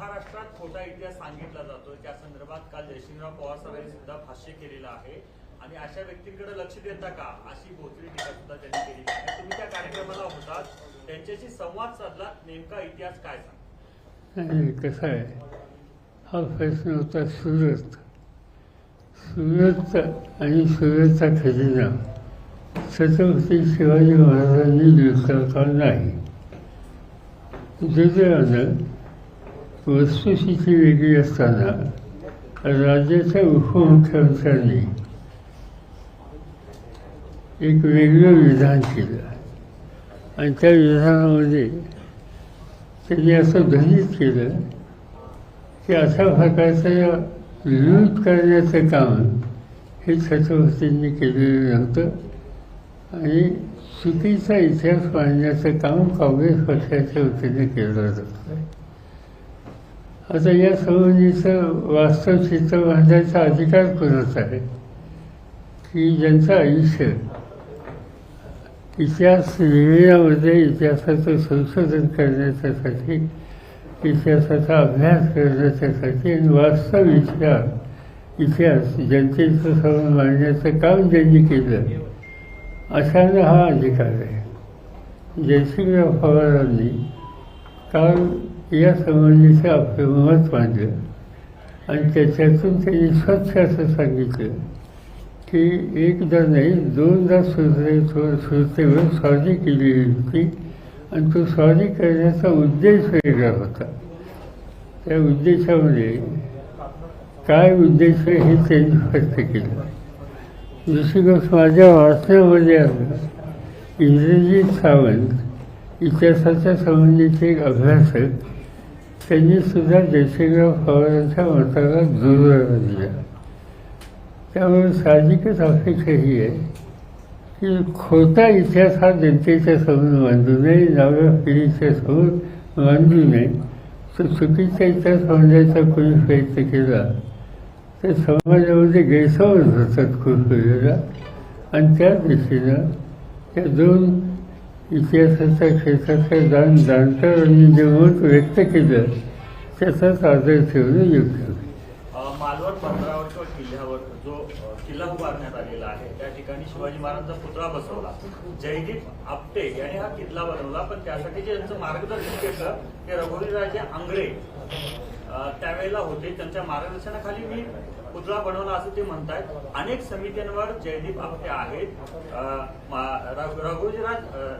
महाराष्ट्रात खोटा इतिहास सांगितला जातो त्या संदर्भात काल जयसिंगराव पवार साहेबांनी सुद्धा भाष्य केलेलं आहे. आणि अशा व्यक्तींकडे लक्ष देता का? अशी भोसरी टीका सुद्धा त्यांनी केली आहे. तुम्ही त्या कार्यक्रमाला होतात. त्यांच्याशी संवाद साधला. नेमका इतिहास काय सांग कसं आहे? हा प्रश्न होता सुरत. सुरत आणि सुरतचा खजिना. छत्रपती शिवाजी महाराजांनी लुटला का नाही? दुसऱ्यानं वस्तुस्थिती वेगळी असताना राज्याच्या उपमुख्यमंत्र्यांनी एक वेगळं विधान केलं. आणि त्या विधानामध्ये त्यांनी असं ध्वनित केलं की अशा प्रकारचं लूट करण्याचं काम हे छत्रपतींनी केलेलं नव्हतं. आणि चुकीचा इतिहास मांडण्याचं काम काँग्रेस पक्षाच्या वतीने केलं जातं. आता या संबंधीचं वास्तव चित्र बांधायचा अधिकार कोणाचा आहे? की ज्यांचं आयुष्य इतिहास लिहिण्यामध्ये इतिहासाचं संशोधन करण्याच्यासाठी इतिहासाचा अभ्यास करण्याच्यासाठी आणि वास्तव इतिहास इतिहास जनतेचं समोर मांडण्याचं काम ज्यांनी केलं अशानं हा अधिकार आहे. जयसिंगराव पवारांनी काल या संबंधीचं आपलं मत मांडलं आणि त्याच्यातून त्यांनी स्वच्छ असं सांगितलं की एकदा नाही दोनदा सुरते सुरतेवर स्वारी केलेली होती. आणि तो स्वारी करण्याचा उद्देश वेगळा होता. त्या उद्देशामध्ये काय उद्देश आहे हे त्यांनी स्पष्ट केलं. दुसरी गोष्ट माझ्या वाचण्यामध्ये आलं इंद्रजित सावंत इतिहासाच्या संबंधीचे एक अभ्यासक त्यांनी सुद्धा जयसिंगराव पवारांच्या मताला दुर्लभ दिला. त्यामुळे साहजिकच अपेक्षा ही आहे की खोटा इतिहास हा जनतेच्या समोर मांडू नये नव्या पिढीच्या समोर मांडू नये. तर चुकीचा इतिहास मांडायचा कोणी प्रयत्न केला तर समाजामध्ये गैरसमज होतात खूप वेळेला. आणि त्या दिशेनं त्या दोन इतिहासाच्या क्षेत्रातल्या दान जाणकारांनी जे मत व्यक्त केलं त्याचाच आदर ठेवणं योग्य होईल मालवण बंदरावर किंवा किल्ल्यावर जो किल्ला उभारण्यात आलेला आहे त्या ठिकाणी शिवाजी महाराजांचा पुतळा बसवला. जयदीप आपटे यांनी हा किल्ला बनवला पण त्यासाठी जे त्यांचं मार्गदर्शन केलं ते रघुवीरराजे आंगळे. त्यावेळेला होते त्यांच्या मार्गदर्शनाखाली मी पुतळा बनवला असं ते म्हणतायत. अनेक समित्यांवर जयदीप आपटे आहेत. रघुजीराज मा- रघु- रघुवीरराज अ,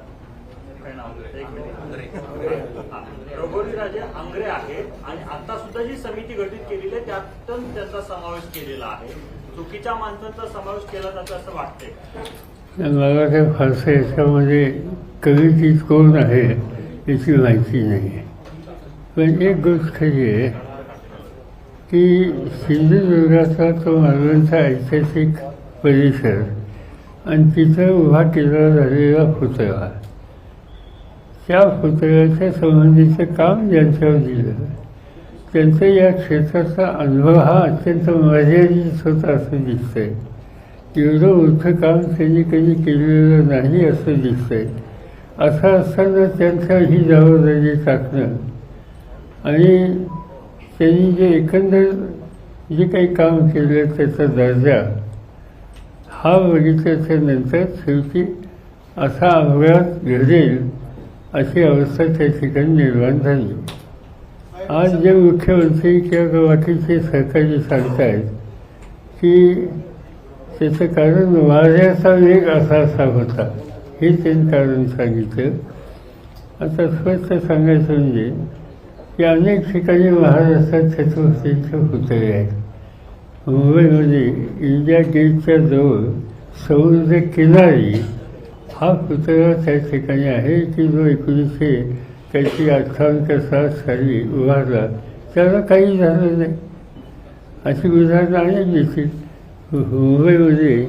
काय नाव होतं? एक मिनिट. रघुवीरराजे आंग्रे आहेत आणि आता सुद्धा जी समिती गठीत केलेली आहे त्यातून त्याचा समावेश केलेला आहे. चुकीच्या माणसांचा समावेश केला जातो असं वाटतंय. मला काही फारसं याच्यामध्ये कवितीत कोण आहे याची माहिती नाही. पण एक गोष्ट खरी आहे की सिंधुदुर्गाचा तो मालवणचा ऐतिहासिक परिसर आणि तिथं उभा केला झालेला पुतळा त्या पुतळ्याच्या संबंधीचं काम ज्यांच्यावर दिलं. त्यांचा या क्षेत्राचा अनुभव हा अत्यंत मर्यादित होता असं दिसतंय. एवढं मोठं काम त्यांनी कधी केलेलं नाही असं दिसतंय. असं असताना त्यांचा ही जबाबदारी टाकणं. आणि त्यांनी जे एकंदर जे काही काम केलं त्याचा दर्जा हा बघितल्याच्या नंतर शेवटी असा अपघात घडेल अशी अवस्था त्या ठिकाणी निर्माण झाली आज जे मुख्यमंत्री किंवा बाकीचे सरकारी सांगतायत की त्याचं कारण वाऱ्याचा वेग असा असा होता हे त्यांनी कारण सांगितलं. आता स्पष्ट सांगायचं म्हणजे की अनेक ठिकाणी महाराष्ट्रात छत्रपतींचे पुतळे आहेत. मुंबईमध्ये इंडिया गेटच्या जवळ समुद्र किनारी हा पुतळा त्या ठिकाणी आहे की जो एकोणीसशे त्याची अठ्ठावन्न सात साली उभारला. त्याला काही झालं नाही. अशी उदाहरणं अनेक दिसतील मुंबईमध्ये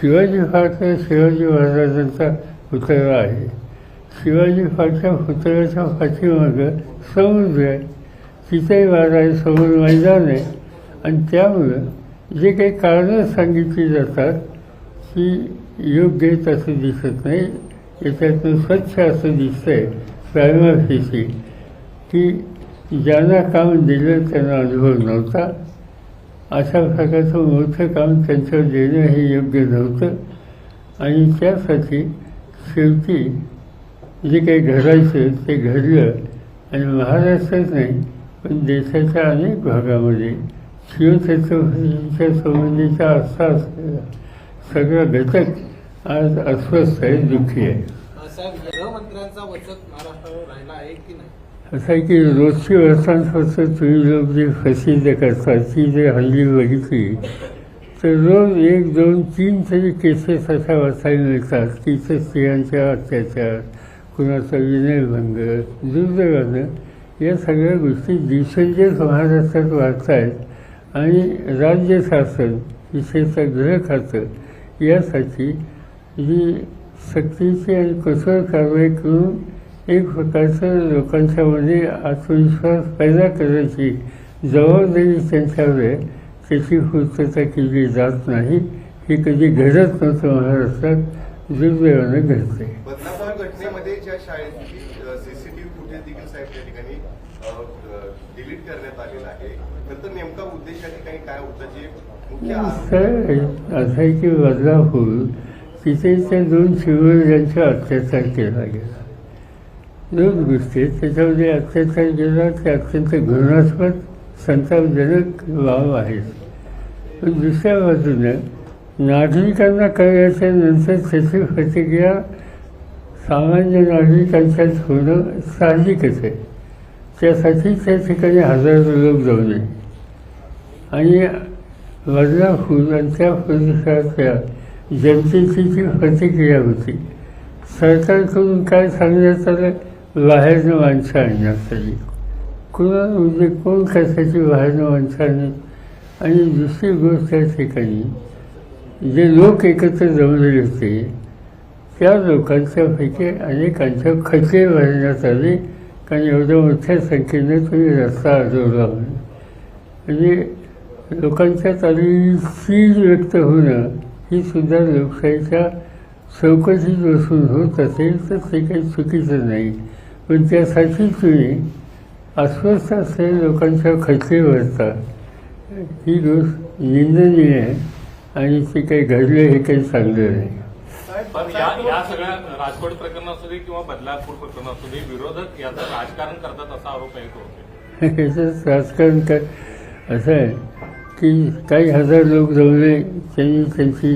शिवाजी फाटचा शिवाजी महाराजांचा पुतळा आहे. शिवाजी फाटच्या पुतळ्याच्या पाठीमागं समुद्र आहे. तिथेही महाराज समोर मैदान आहे. आणि त्यामुळं जे काही कारणं सांगितली जातात की योग्य आहेत असं दिसत नाही. याच्यातून स्वच्छ असं दिसतंय प्रायमाफिसी की ज्यांना काम दिलं त्यांना अनुभव नव्हता. अशा प्रकारचं मोठं काम त्यांच्यावर देणं हे योग्य नव्हतं. आणि त्यासाठी शेवटी जे काही घडायचं ते घडलं. आणि महाराष्ट्रात नाही पण देशाच्या अनेक भागामध्ये शिवछत्रपतींच्या संबंधीचा असा असलेला सगळा घटक आज अस्वस्थ आहे दुःखी आहे. साहेब गृहमंत्र्यांचा वचक महाराष्ट्रावर राहिला आहे की नाही? असं आहे की रोजची वर्तमानपत्र तुम्ही लोक जे प्रसिद्ध करतात ती जर हल्ली बघितली तर रोज एक दोन तीन तरी केसेस अशा वाचायला मिळतात की इथं स्त्रियांच्या अत्याचार कुणाचा विनयभंग दुर्दैवानं या सगळ्या गोष्टी दिवसेंदिवस महाराष्ट्रात वाढत आहेत आणि राज्य शासन विशेषतः गृह खातं यासाठी जी सक्तीची आणि कठोर कारवाई करून एक प्रकारचं लोकांच्यामध्ये आत्मविश्वास पैदा करायची जबाबदारी त्यांच्यावर आहे. त्याची पूर्तता केली जात नाही. हे कधी घडत नव्हतं महाराष्ट्रात दुर्दैवानं घडते बदलापूर घटनेमध्ये ज्या शाळेची सीसीटीव्ही फुटेज देखील साहेब त्या ठिकाणी डिलीट करण्यात आलेला आहे. नंतर नेमका उद्देश या ठिकाणी काय होता? जे मुख्य की बदलापूर तिथे त्या दोन यांचा अत्याचार केला गेला. दोन गोष्टी त्याच्यामध्ये अत्याचार केला ते अत्यंत घृणास्पद संतापजनक भाव आहेत. पण दुसऱ्या बाजूनं नागरिकांना कळल्याच्या नंतर त्याची प्रतिक्रिया सामान्य नागरिकांच्यात होणं साहजिकच आहे. त्यासाठी त्या ठिकाणी हजारो लोक जाऊ नये. आणि बदला होऊन त्या परिसरातल्या जनतेची जी प्रतिक्रिया होती. सरकारकडून काय सांगण्यात आलं बाहेरनं माणसं आणण्यात आली कुणा म्हणजे कोण कशाची बाहेरनं माणसं आणली आणि दुसरी गोष्ट त्या ठिकाणी जे लोक एकत्र जमलेले होते त्या लोकांच्यापैकी अनेकांच्या खचले भरण्यात आले. कारण एवढ्या मोठ्या संख्येने तुम्ही रस्ता अडवला म्हणून म्हणजे लोकांच्यात आलेली चीज व्यक्त होणं ही सुद्धा लोकशाहीच्या चौकशीत बसून होत असेल तर ते काही चुकीचं नाही. पण त्यासाठी तुम्ही अस्वस्थ असलेल्या लोकांच्या खचले भरता ही गोष्ट निंदनीय आहे आणि ते काही घडलं हे काही चांगलं नाही. पण या या सगळ्या राजकोट प्रकरण असू दे किंवा बदलापूर प्रकरण असू दे विरोधक याचं राजकारण करतात असा आरोप आहे तो. याच्यात राजकारण काय असं आहे. की काही हजार लोक जमले त्यांनी त्यांची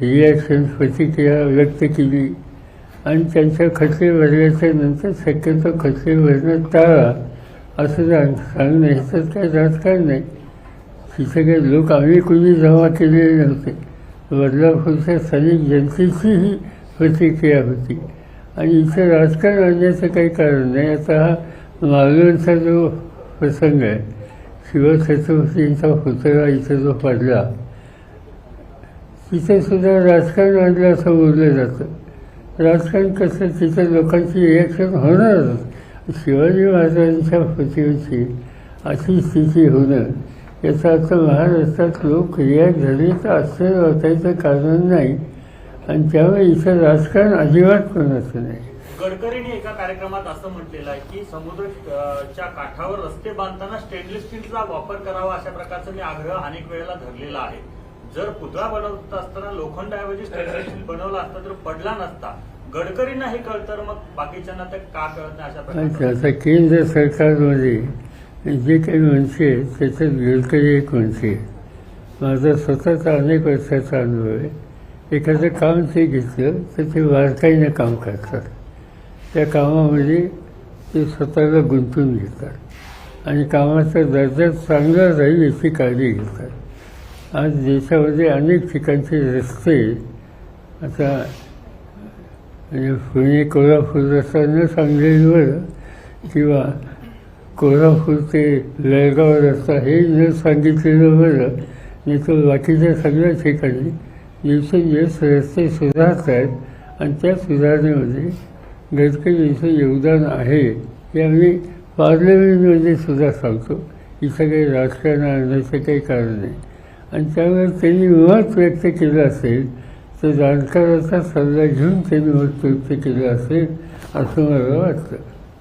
रिॲक्शन प्रतिक्रिया व्यक्त केली आणि त्यांच्या खचले भरल्याच्या नंतर शक्यतो खचले भरणं टाळा असं जाण सांगणं ह्याच्यात काय राजकारण नाही। तिथे काही लोक आम्ही कुणी जमा केलेले नव्हते बदलापूरच्या स्थानिक जनतेची ही प्रतिक्रिया होती। आणि इथं राजकारण आणण्याचं काही कारण नाही आता हा मालवणचा जो प्रसंग आहे शिवछत्रपतींचा पुतळा इथं जो पडला तिथे सुद्धा राजकारण आणलं असं बोललं जातं. राजकारण कसं? तिथं लोकांची रिॲक्शन होणारच. शिवाजी महाराजांच्या पृथ्वीची अशी स्थिती होणं. याचा अर्थ महाराष्ट्रात लोक रिॲक्ट झाले तर आश्चर्य वाटायचं कारण नाही. आणि त्यामुळे इथं राजकारण अजिबात कोणाचं नाही. गडकरींनी एका कार्यक्रमात असं म्हटलेलं आहे की समुद्रच्या काठावर रस्ते बांधताना स्टेनलेस स्टीलचा वापर करावा अशा प्रकारचा मी आग्रह अनेक वेळेला धरलेला आहे. जर पुतळा बनवत असताना लोखंडाऐवजी स्टेनलेस स्टील बनवला असता तर पडला नसता. गडकरींना हे कळतं तर मग बाकीच्यांना ते का कळत नाही अशा प्रकारचं आता केंद्र सरकारमध्ये जे काही मनसे आहेत त्याच्यात गडकरी एक मनसे आहे. माझा स्वतःचा अनेक वर्षाचा अनुभव आहे. एखादं काम ते घेतलं तर ते बारकाईनं काम करतात. त्या कामामध्ये ते स्वतःला गुंतून घेतात. आणि कामाचा दर्जा चांगला राहील याची काळजी घेतात. आज देशामध्ये अनेक ठिकाणचे रस्ते आता म्हणजे पुणे कोल्हापूर रस्ता न सांगलेलं किंवा कोल्हापूर ते जळगाव रस्ता हे न सांगितलेलं बरं नाही तर बाकीच्या सगळ्या ठिकाणी दिवसेंदिवस रस्ते सुधारत आहेत आणि त्या सुधारणेमध्ये गडकरींचं योगदान आहे हे आम्ही पार्लमेंटमध्ये सुद्धा सांगतो. इथं काही राजकारण आणण्याचं काही कारण नाही. आणि त्यामुळे त्यांनी मत व्यक्त केलं असेल तर जाणकाराचा सल्ला घेऊन त्यांनी मत व्यक्त केलं असेल असं मला वाटतं.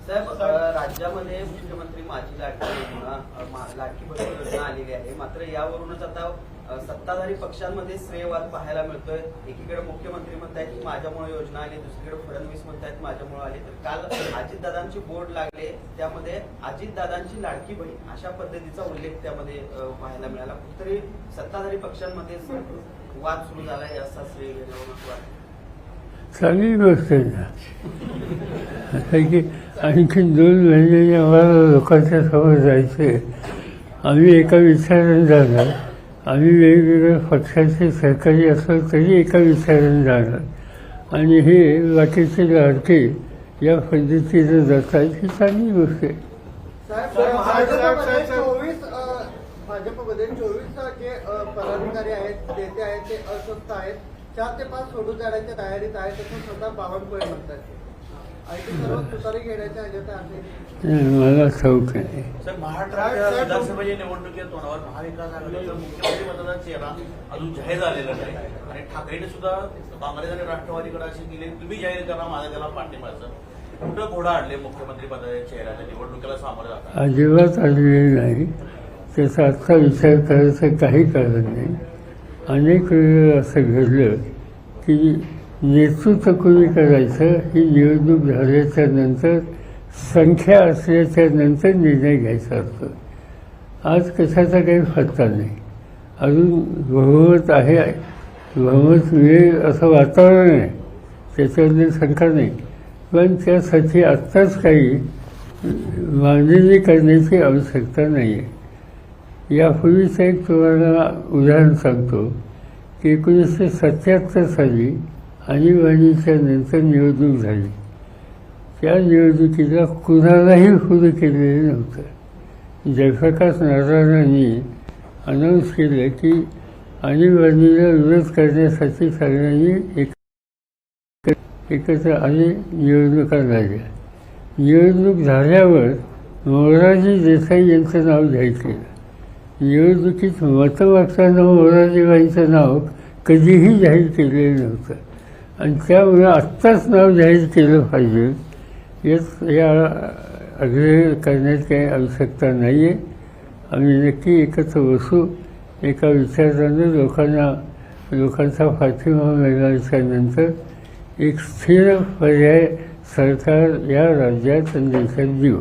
साहेब राज्यामध्ये मुख्यमंत्री माझी लाडकी योजना लाडकी योजना आलेली आहे. मात्र यावरूनच आता सत्ताधारी पक्षांमध्ये श्रेयवाद पाहायला मिळतोय. एकीकडे मुख्यमंत्री म्हणतायत की माझ्यामुळे योजना आली दुसरीकडे फडणवीस म्हणतायत माझ्यामुळे आली. तर काल अजितदादांची बोर्ड लागले त्यामध्ये अजितदादांची लाडकी बहीण अशा पद्धतीचा उल्लेख त्यामध्ये पाहायला मिळाला. कुठतरी सत्ताधारी पक्षांमध्ये वाद सुरू झालाय असा श्रेय घेण्यावरून चांगली गोष्ट आहे. की आणखी दोन महिन्यांनी आम्हाला लोकांच्या समोर जायचे आम्ही एका विचाराने जाणार. आम्ही वेगवेगळ्या पक्षाचे सहकारी असलो तरी एका विचाराने जाणार. आणि हे बाकीचे लाडके या पद्धतीनं जातात ही चांगली गोष्ट आहे. भाजपमध्ये चोवीस जे पदाधिकारी आहेत नेते आहेत ते अस्वस्थ आहेत. चार ते पाच सोडून जाण्याच्या तयारीत आहेत असं स्वतः बावनकुळे म्हणतात. मला ठाऊक नाही सर महाराष्ट्राच्या विधानसभेच्या निवडणुकीच्या तोंडावर महाविकास आघाडीचा मुख्यमंत्री पदाचा चेहरा अजून जाहीर झालेला नाही. आणि ठाकरेने सुद्धा काँग्रेस आणि राष्ट्रवादीकडे असे केले तुम्ही जाहीर करा माझा त्याला पाठिंबाचं कुठं घोडा आणले मुख्यमंत्री पदाच्या चेहऱ्याच्या निवडणुकीला सामोरं जातात अजिबात आलेली नाही. त्याचा आत्ता विचार करायचं काही कारण नाही. अनेक वेळेला असं घडलं की नेतृत्व कोणी करायचं ही निवडणूक झाल्याच्यानंतर संख्या असल्याच्या नंतर निर्णय घ्यायचा असतो. आज कशाचा काही फटका नाही. अजून बहुमत आहे बहुमत मिळेल असं वातावरण आहे. त्याच्याबद्दल शंका नाही. पण त्यासाठी आत्ताच काही मांडणी करण्याची आवश्यकता नाही आहे यापूर्वीचं एक तुम्हाला उदाहरण सांगतो. की एकोणीसशे सत्याहत्तर साली आणीबाणीच्या नंतर निवडणूक झाली. त्या निवडणुकीला कुणालाही खुलं केलेलं नव्हतं. जयप्रकाश नारायणांनी अनाऊन्स केलं की आणीबाणीला विरोध करण्यासाठी सगळ्यांनी एक एकत्र आणि निवडणुका झाल्या निवडणूक झाल्यावर मोरारजी देसाई यांचं नाव घ्यायचं. निवडणुकीत मतं वागताना मोरारजीबाईंचं नाव कधीही जाहीर केलेलं नव्हतं. आणि त्यामुळे आत्ताच नाव जाहीर केलं पाहिजे. यात या आग्रह करण्यात काही आवश्यकता नाही आहे आम्ही नक्की एकत्र बसू. एका विचारानं लोकांना लोकांचा पाठिंबा मिळाल्याच्या नंतर एक स्थिर पर्याय सरकार या राज्यात आणि देशात देऊ.